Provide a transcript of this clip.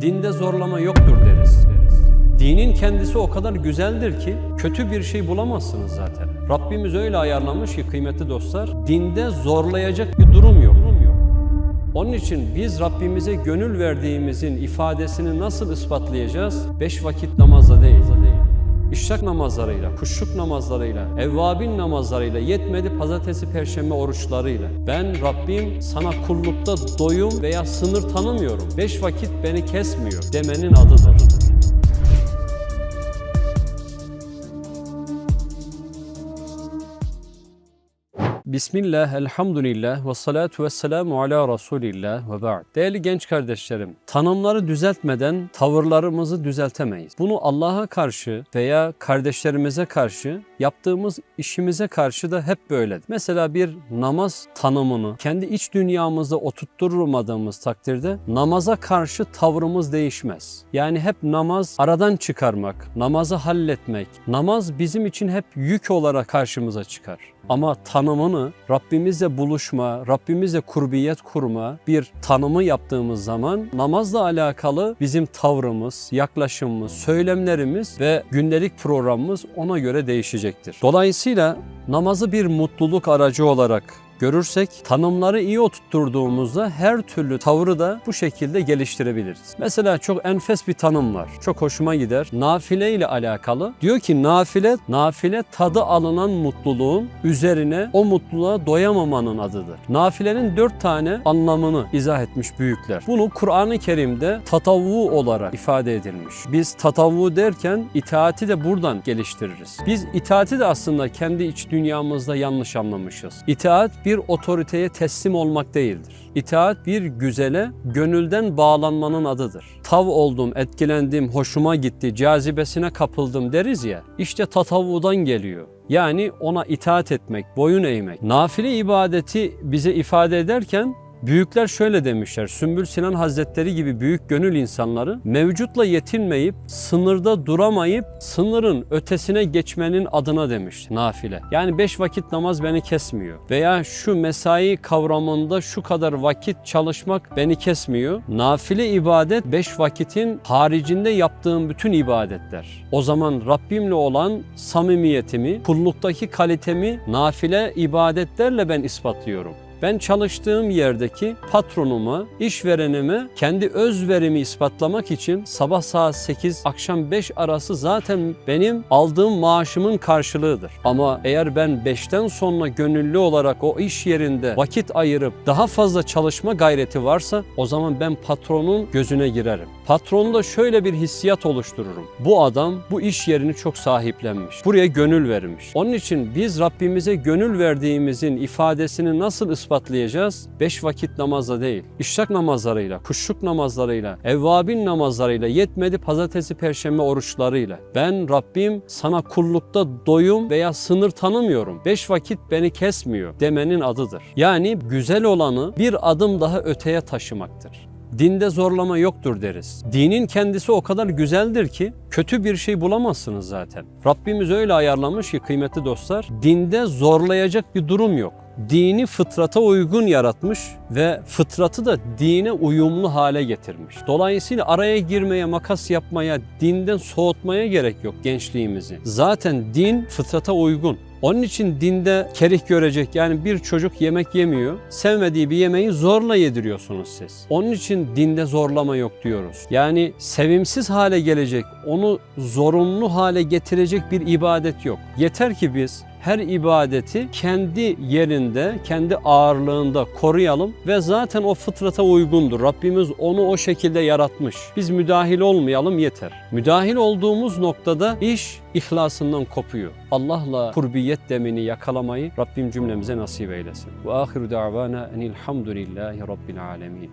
Dinde zorlama yoktur deriz. Dinin kendisi o kadar güzeldir ki kötü bir şey bulamazsınız zaten. Rabbimiz öyle ayarlamış ki kıymetli dostlar, dinde zorlayacak bir durum yok. Onun için biz Rabbimize gönül verdiğimizin ifadesini nasıl ispatlayacağız? Beş vakit namazla değil. İşrak namazlarıyla, kuşluk namazlarıyla, evvabin namazlarıyla, yetmedi pazartesi, perşembe oruçlarıyla. Ben Rabbim sana kullukta doyum veya sınır tanımıyorum. Beş vakit beni kesmiyor demenin adıdır. Bismillah, elhamdülillah ve salatu ve selamu ala Resulillah ve ba'd. Değerli genç kardeşlerim, tanımları düzeltmeden tavırlarımızı düzeltemeyiz. Bunu Allah'a karşı veya kardeşlerimize karşı yaptığımız işimize karşı da hep böyledir. Mesela bir namaz tanımını kendi iç dünyamızda oturtturmadığımız takdirde namaza karşı tavrımız değişmez. Yani hep namaz aradan çıkarmak, namazı halletmek, namaz bizim için hep yük olarak karşımıza çıkar. Ama tanımını Rabbimizle buluşma, Rabbimizle kurbiyet kurma bir tanımı yaptığımız zaman namazla alakalı bizim tavrımız, yaklaşımımız, söylemlerimiz ve gündelik programımız ona göre değişecektir. Dolayısıyla namazı bir mutluluk aracı olarak görürsek tanımları iyi oturtturduğumuzda her türlü tavrı da bu şekilde geliştirebiliriz. Mesela çok enfes bir tanım var. Çok hoşuma gider. Nafile ile alakalı. Diyor ki nafile, nafile tadı alınan mutluluğun üzerine o mutluluğa doyamamanın adıdır. Nafilenin dört tane anlamını izah etmiş büyükler. Bunu Kur'an-ı Kerim'de tatavvu olarak ifade edilmiş. Biz tatavvu derken itaati de buradan geliştiririz. Biz itaati de aslında kendi iç dünyamızda yanlış anlamışız. İtaat bir otoriteye teslim olmak değildir. İtaat bir güzele gönülden bağlanmanın adıdır. Tav oldum, etkilendim, hoşuma gitti, cazibesine kapıldım deriz ya. İşte tatavvudan geliyor. Yani ona itaat etmek, boyun eğmek. Nafile ibadeti bize ifade ederken Büyükler şöyle demişler, Sümbül Sinan Hazretleri gibi büyük gönül insanları mevcutla yetinmeyip, sınırda duramayıp, sınırın ötesine geçmenin adına demiş nafile. Yani beş vakit namaz beni kesmiyor. Veya şu mesai kavramında şu kadar vakit çalışmak beni kesmiyor. Nafile ibadet beş vakitin haricinde yaptığım bütün ibadetler. O zaman Rabbimle olan samimiyetimi, kulluktaki kalitemi nafile ibadetlerle ben ispatlıyorum. Ben çalıştığım yerdeki patronuma, işverenime kendi özverimi ispatlamak için sabah saat 8, akşam 5 arası zaten benim aldığım maaşımın karşılığıdır. Ama eğer ben 5'ten sonra gönüllü olarak o iş yerinde vakit ayırıp daha fazla çalışma gayreti varsa o zaman ben patronun gözüne girerim. Patronda şöyle bir hissiyat oluştururum. Bu adam bu iş yerini çok sahiplenmiş. Buraya gönül vermiş. Onun için biz Rabbimize gönül verdiğimizin ifadesini nasıl ispatlayacağız? Beş vakit namazla değil. İşrak namazlarıyla, kuşluk namazlarıyla, evvabin namazlarıyla, yetmedi pazartesi, perşembe oruçlarıyla. Ben Rabbim sana kullukta doyum veya sınır tanımıyorum. Beş vakit beni kesmiyor demenin adıdır. Yani güzel olanı bir adım daha öteye taşımaktır. Dinde zorlama yoktur deriz. Dinin kendisi o kadar güzeldir ki kötü bir şey bulamazsınız zaten. Rabbimiz öyle ayarlamış ki kıymetli dostlar, dinde zorlayacak bir durum yok. Dini fıtrata uygun yaratmış ve fıtratı da dine uyumlu hale getirmiş. Dolayısıyla araya girmeye, makas yapmaya, dinden soğutmaya gerek yok gençliğimizi. Zaten din fıtrata uygun. Onun için dinde kerih görecek yani bir çocuk yemek yemiyor. Sevmediği bir yemeği zorla yediriyorsunuz siz. Onun için dinde zorlama yok diyoruz. Yani sevimsiz hale gelecek, onu zorunlu hale getirecek bir ibadet yok. Yeter ki biz her ibadeti kendi yerinde, kendi ağırlığında koruyalım ve zaten o fıtrata uygundur. Rabbimiz onu o şekilde yaratmış. Biz müdahil olmayalım yeter. Müdahil olduğumuz noktada iş ihlasından kopuyor. Allah'la kurbiyet demini yakalamayı Rabbim cümlemize nasip eylesin. Ve ahiru da'vana enilhamdülillahi rabbil alemin.